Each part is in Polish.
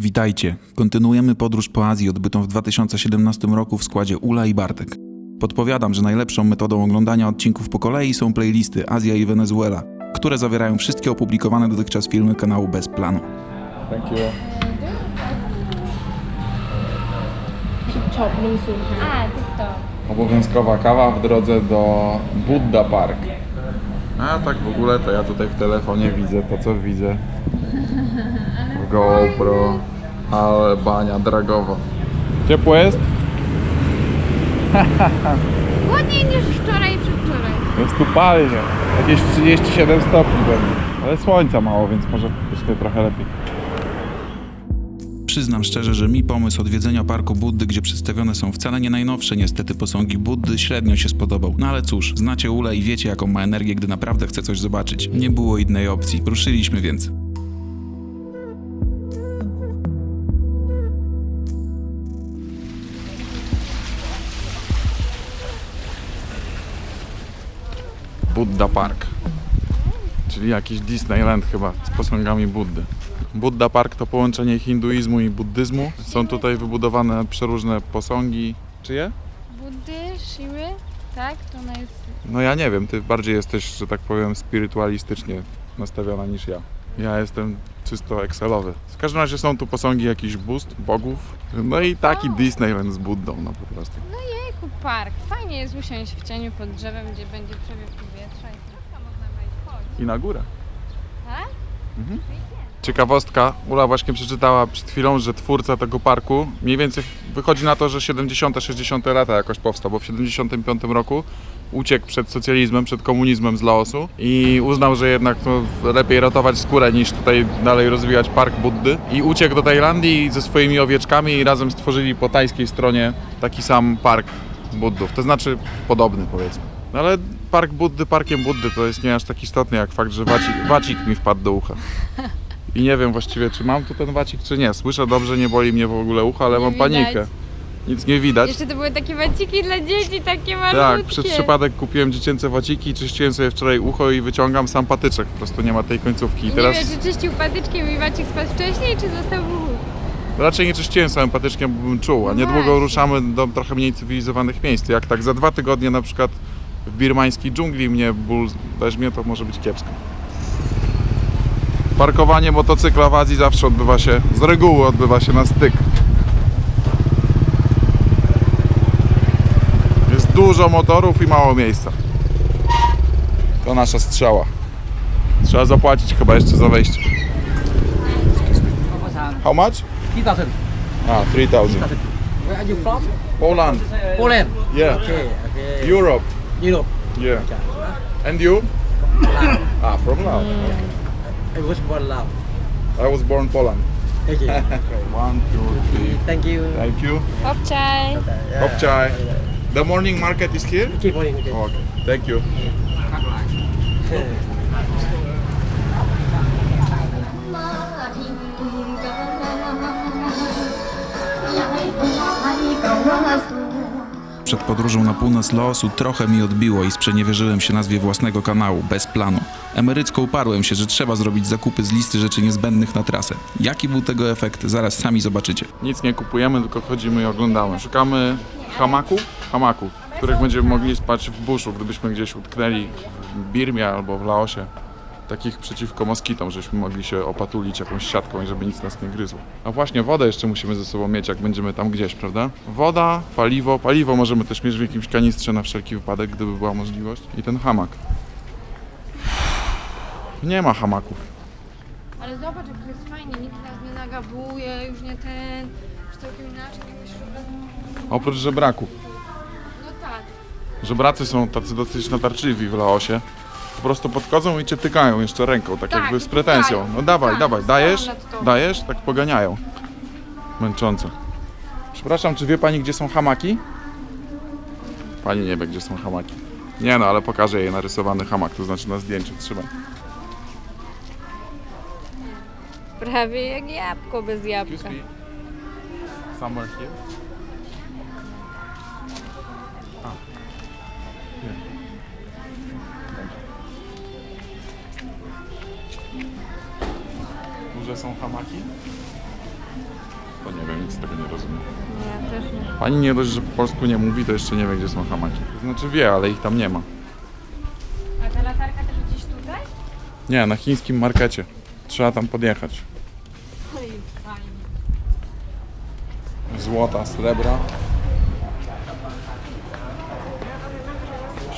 Witajcie. Kontynuujemy podróż po Azji odbytą w 2017 roku w składzie Ula i Bartek. Podpowiadam, że najlepszą metodą oglądania odcinków po kolei są playlisty Azja i Wenezuela, które zawierają wszystkie opublikowane dotychczas filmy kanału Bez Planu. Thank you. Obowiązkowa kawa w drodze do Buddha Park. A tak w ogóle to ja tutaj w telefonie widzę to, co widzę. GoPro, ale bania dragowa. Ciepło jest? Chłodniej niż wczoraj i przedwczoraj. Jest tu palnie. Jakieś 37 stopni będzie. Ale słońca mało, więc może jeszcze trochę lepiej. Przyznam szczerze, że mi pomysł odwiedzenia parku Buddy, gdzie przedstawione są wcale nie najnowsze niestety posągi Buddy, średnio się spodobał. No ale cóż, znacie Ule i wiecie jaką ma energię, gdy naprawdę chce coś zobaczyć. Nie było innej opcji. Ruszyliśmy więc. Buddha Park. Czyli jakiś Disneyland chyba z posągami Buddy. Buddha Park to połączenie hinduizmu i buddyzmu. Są tutaj wybudowane przeróżne posągi. Czyje? Buddy, siły, tak? To ona jest... No ja nie wiem, ty bardziej jesteś, że tak powiem, spirytualistycznie nastawiona niż ja. Ja jestem czysto Excelowy. W każdym razie są tu posągi jakichś bóstw, bogów. No i taki Disneyland z Buddą, no po prostu. Jejku, park. Fajnie jest usiąść w cieniu pod drzewem, gdzie będzie przebieg powietrza i trochę można wejść. Chodź. I na górę. Tak? Mhm. Ciekawostka, Ula właśnie przeczytała przed chwilą, że twórca tego parku mniej więcej wychodzi na to, że 70-60 lata jakoś powstał, bo w 75 roku uciekł przed socjalizmem, przed komunizmem z Laosu i uznał, że jednak no, lepiej ratować skórę niż tutaj dalej rozwijać park Buddy i uciekł do Tajlandii ze swoimi owieczkami i razem stworzyli po tajskiej stronie taki sam park Buddów, to znaczy podobny powiedzmy. No ale park Buddy parkiem Buddy to jest nie aż tak istotny jak fakt, że wacik, wacik mi wpadł do ucha. I nie wiem właściwie, czy mam tu ten wacik, czy nie. Słyszę dobrze, nie boli mnie w ogóle ucho, ale Nie mam widać. panikę. Nic nie widać. Jeszcze to były takie waciki dla dzieci, takie malutkie. Tak, przez przypadek kupiłem dziecięce waciki, czyściłem sobie wczoraj ucho i wyciągam sam patyczek, po prostu nie ma tej końcówki. I teraz Nie wiem, czy czyścił patyczkiem i wacik spadł wcześniej, czy został raczej nie czyściłem samym patyczkiem, bo bym czuł, a No niedługo ruszamy do trochę mniej cywilizowanych miejsc. Jak tak za dwa tygodnie na przykład w birmańskiej dżungli mnie ból weźmie, to może być kiepsko. Parkowanie motocykla w Azji zawsze odbywa się, z reguły odbywa się na styk. Jest dużo motorów i mało miejsca. To nasza strzała. Trzeba zapłacić chyba jeszcze za wejście. How much? 3,000. Ah, 3000. Where are you from? Poland. Poland. Yeah. Okay, okay. Europe. Europe. Yeah. And you? Ah, from Laos. I was born Laos. I was born Poland. Thank you. One, two, three. Thank you. Thank you. Hop chai. Hop chai. The morning market is here? Okay, morning market. Oh, okay. Thank you. Przed podróżą na północ Laosu trochę mi odbiło i sprzeniewierzyłem się nazwie własnego kanału, bez planu. Emerycko uparłem się, że trzeba zrobić zakupy z listy rzeczy niezbędnych na trasę. Jaki był tego efekt, zaraz sami zobaczycie. Nic nie kupujemy, tylko chodzimy i oglądamy. Szukamy hamaków, hamaków, w których będziemy mogli spać w buszu, gdybyśmy gdzieś utknęli w Birmie albo w Laosie. Takich przeciwko moskitom, żebyśmy mogli się opatulić jakąś siatką i żeby nic nas nie gryzło. A właśnie wodę jeszcze musimy ze sobą mieć, jak będziemy tam gdzieś, prawda? Woda, paliwo. Paliwo możemy też mieć w jakimś kanistrze na wszelki wypadek, gdyby była możliwość. I ten hamak. Nie ma hamaków. Ale zobacz, jak to jest fajnie, nikt nas nie nagabuje, już nie ten, już całkiem inaczej, nie myślisz. Oprócz żebraków. No tak. Żebracy są tacy dosyć natarczywi w Laosie. Po prostu podchodzą i cię tykają jeszcze ręką, tak, Tak, jakby z i pretensją. No dawaj, pukają, dawaj, dajesz? nad tobą. Dajesz? Tak poganiają. Męczące. Przepraszam, czy wie pani, gdzie są hamaki? Pani nie wie, gdzie są hamaki. Nie no, ale pokażę jej narysowany hamak, to znaczy na zdjęciu, trzymaj. Prawie jak jabłko bez jabłka. Somewhere here? Są hamaki? To nie wiem, nic z tego nie rozumiem. Nie, też nie. Pani nie dość, że po polsku nie mówi, to jeszcze nie wie, gdzie są hamaki. Znaczy wie, ale ich tam nie ma. A ta latarka też gdzieś tutaj? Nie, na chińskim markecie. Trzeba tam podjechać. Oj, fajnie. Złota, srebra.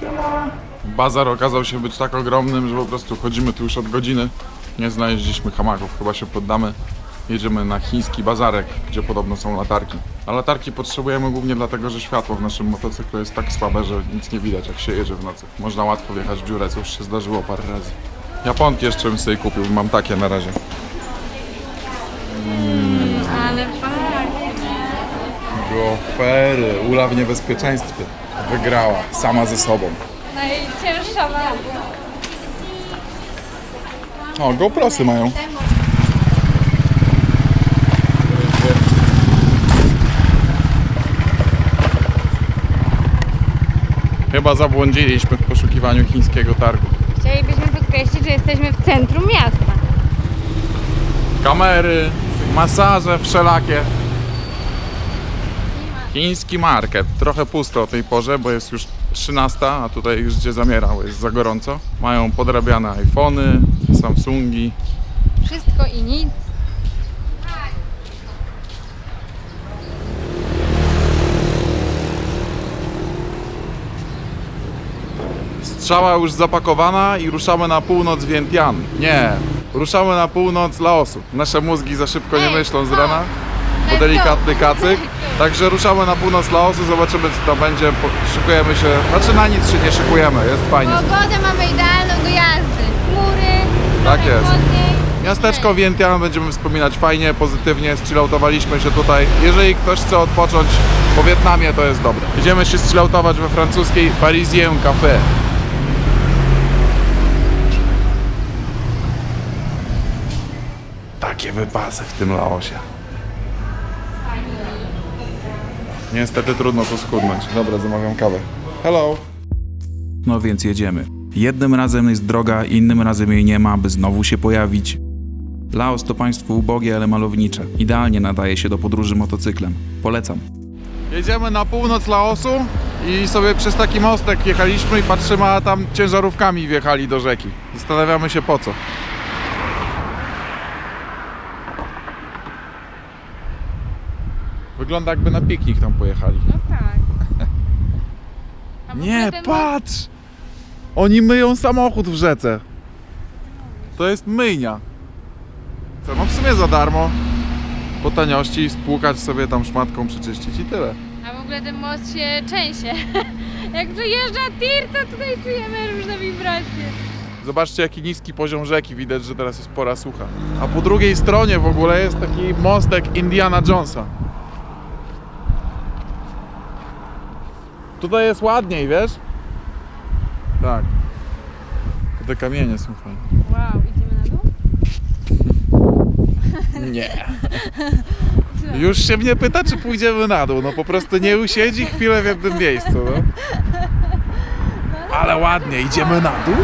Siema. Bazar okazał się być tak ogromnym, że po prostu chodzimy tu już od godziny. Nie znaleźliśmy hamaków, chyba się poddamy. Jedziemy na chiński bazarek, gdzie podobno są latarki. A latarki potrzebujemy głównie dlatego, że światło w naszym motocyklu jest tak słabe, że nic nie widać jak się jedzie w nocy. Można łatwo wjechać w dziurę, co już się zdarzyło parę razy. Japonki jeszcze bym sobie kupił, mam takie na razie. Ale fajnie. Gofery, Ula w niebezpieczeństwie. Wygrała, sama ze sobą. Najcięższa walka. O, GoProsy mają. Chyba zabłądziliśmy w poszukiwaniu chińskiego targu. Chcielibyśmy podkreślić, że jesteśmy w centrum miasta. Kamery, masaże wszelakie. Chiński market. Trochę pusto o tej porze, bo jest już 13, a tutaj już gdzie zamiera, bo jest za gorąco. Mają podrabiane iPhony, Samsungi. Wszystko i nic. Strzała już zapakowana i ruszamy na północ Vientiane. Nie, ruszamy na północ Laosu. Nasze mózgi za szybko nie myślą z rana. Bo delikatny kacyk. Także ruszamy na północ Laosu, zobaczymy co to będzie. Szykujemy się, znaczy na nic się nie szykujemy, jest fajnie. Pogodę mamy idealną Tak jest. Miasteczko Vientiane będziemy wspominać fajnie, pozytywnie, zchilloutowaliśmy się tutaj. Jeżeli ktoś chce odpocząć po Wietnamie, to jest dobre. Idziemy się zchilloutować we francuskiej Parisien Café. Takie wypasy w tym Laosie. Niestety trudno tu schudnąć. Dobra, zamawiam kawę. Hello. No więc jedziemy. Jednym razem jest droga, innym razem jej nie ma, by znowu się pojawić. Laos to państwo ubogie, ale malownicze. Idealnie nadaje się do podróży motocyklem. Polecam. Jedziemy na północ Laosu i sobie przez taki mostek jechaliśmy i patrzymy, a tam ciężarówkami wjechali do rzeki. Zastanawiamy się po co. Wygląda jakby na piknik tam pojechali. No tak. Nie, patrz! Oni myją samochód w rzece. To jest myjnia. Co, no w sumie za darmo. Po taniości spłukać sobie tam szmatką, przeczyścić i tyle. A w ogóle ten most się trzęsie. Jak przejeżdża tir, to tutaj czujemy różne wibracje. Zobaczcie jaki niski poziom rzeki, widać, że teraz jest pora sucha. A po drugiej stronie w ogóle jest taki mostek Indiana Jonesa. Tutaj jest ładniej, wiesz? Tak. Te kamienie są fajne. Wow, idziemy na dół? Nie. Już się mnie pyta, czy pójdziemy na dół. No po prostu nie usiedzi chwilę w jednym miejscu. No. Ale ładnie, idziemy na dół?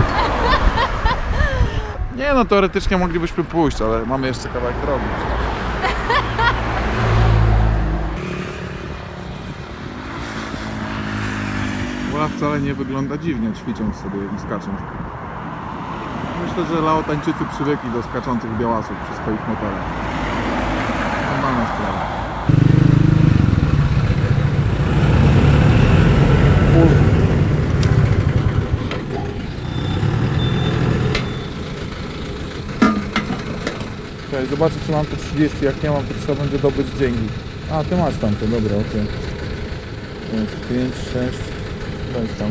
Nie no, teoretycznie moglibyśmy pójść, ale mamy jeszcze kawałek drogi. Ula wcale nie wygląda dziwnie, ćwicząc sobie i skacząc. Myślę, że Laotańczycy przywykli do skaczących białasów przy swoich motorach. Normalna sprawa. Czekaj, zobaczę czy mam tu 30, jak nie mam to trzeba będzie dobyć dzięki. A, ty masz tamto, dobra, okej. Jest 5, 6, jest tam.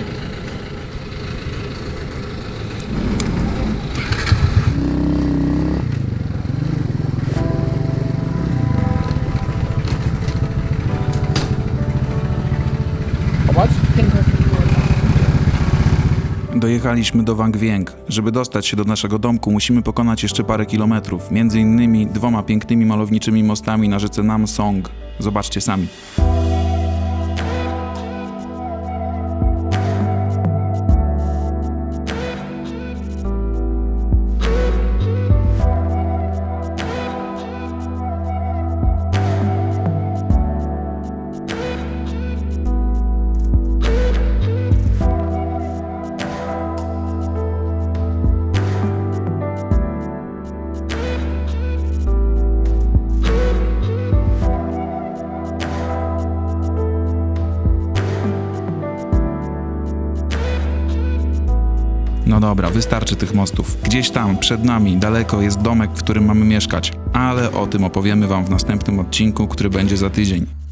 Dojechaliśmy do Wang Vieng. Żeby dostać się do naszego domku, musimy pokonać jeszcze parę kilometrów, między innymi dwoma pięknymi malowniczymi mostami na rzece Nam Song. Zobaczcie sami. No dobra, wystarczy tych mostów. Gdzieś tam, przed nami, daleko jest domek, w którym mamy mieszkać. Ale o tym opowiemy Wam w następnym odcinku, który będzie za tydzień.